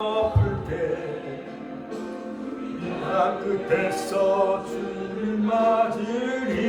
엎을 때나 끝에서 주를 맞으리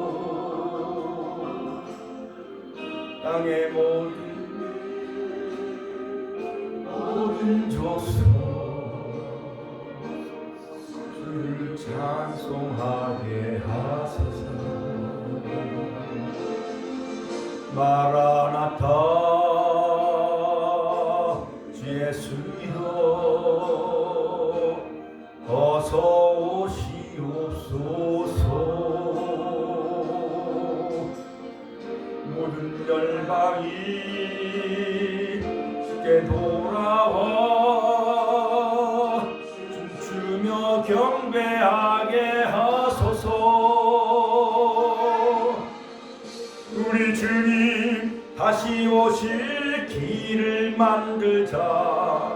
땅의 모든 모든 주를 찬송하게 하소서. 마라나타 주 예수여 어서 오시옵소서 열방이 주께 돌아와 춤추며 경배하게 하소서. 우리 주님 다시 오실 길을 만들자.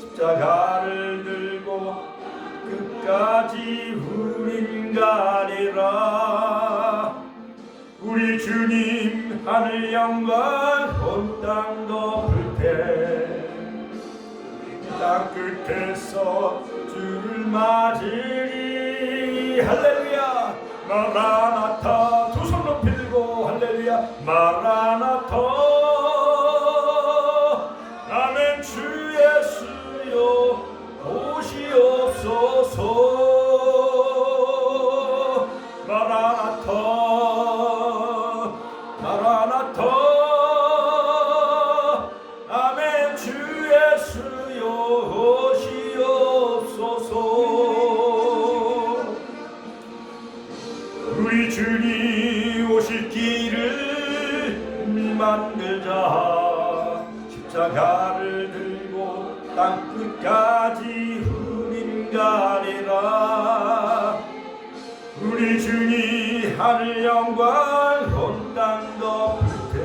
십자가를 들고 끝까지 우린 가리라. 우리 주님 하늘 영광 온땅 덮을 때땅 끝에서 주를 맞으리. 할렐루야. 마라나타 두 손 높이 들고 할렐루야. 마라 주님 오실 길을 만들자. 십자가를 들고 땅 끝까지 우린 가리라. 우리 주님 하늘 영광 온땅 덮을 때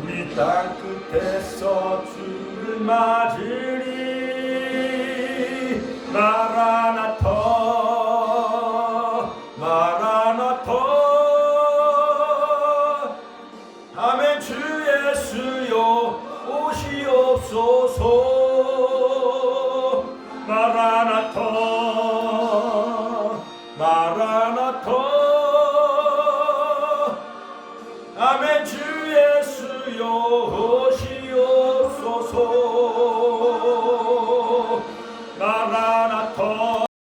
우리 땅 끝에서 주를 맞으리. 나 주옵소서. 마라나토 마라나토.